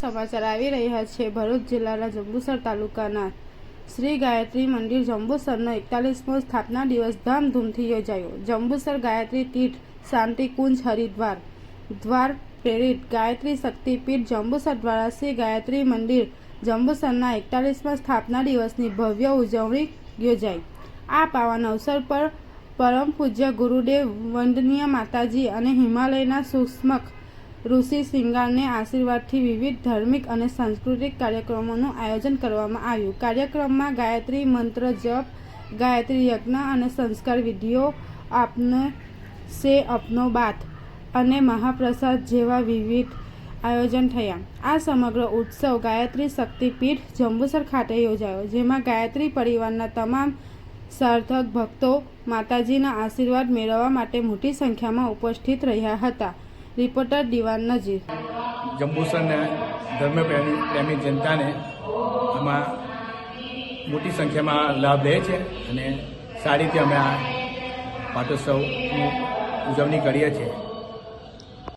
સમાચાર આવી રહ્યા છે. ભરૂચ જિલ્લાના જંબુસર તાલુકાના શ્રી ગાયત્રી મંદિર જંબુસરનો એકતાલીસમો સ્થાપના દિવસ ધામધૂમથી યોજાયો. જંબુસર ગાયત્રી તીર્થ શાંતિ કુંજ હરિદ્વાર દ્વાર પ્રેરિત ગાયત્રી શક્તિપીઠ જંબુસર દ્વારા શ્રી ગાયત્રી મંદિર જંબુસરના એકતાલીસમા સ્થાપના દિવસની ભવ્ય ઉજવણી યોજાઈ. આ પાવન અવસર પર પરમ પૂજ્ય ગુરુદેવ વંદનીય માતાજી અને હિમાલયના સુષ્મક ઋષિ શિંગારને આશીર્વાદથી વિવિધ ધાર્મિક અને સાંસ્કૃતિક કાર્યક્રમોનું આયોજન કરવામાં આવ્યું. કાર્યક્રમમાં ગાયત્રી મંત્ર જપ, ગાયત્રી યજ્ઞ અને સંસ્કાર વિધિઓ આપને સે અપનો બાથ અને મહાપ્રસાદ જેવા વિવિધ આયોજન થયા. આ સમગ્ર ઉત્સવ ગાયત્રી શક્તિપીઠ જંબુસર ખાતે યોજાયો, જેમાં ગાયત્રી પરિવારના તમામ સાર્થક ભક્તો માતાજીના આશીર્વાદ મેળવવા માટે મોટી સંખ્યામાં ઉપસ્થિત રહ્યા હતા. રિપોર્ટર દિવાન નજીર. જંબુસરના ધર્મ પ્રેમી જનતાને આમાં મોટી સંખ્યામાં લાભ લે છે અને સારી રીતે અમે આ પાટોત્સવની ઉજવણી કરીએ છીએ.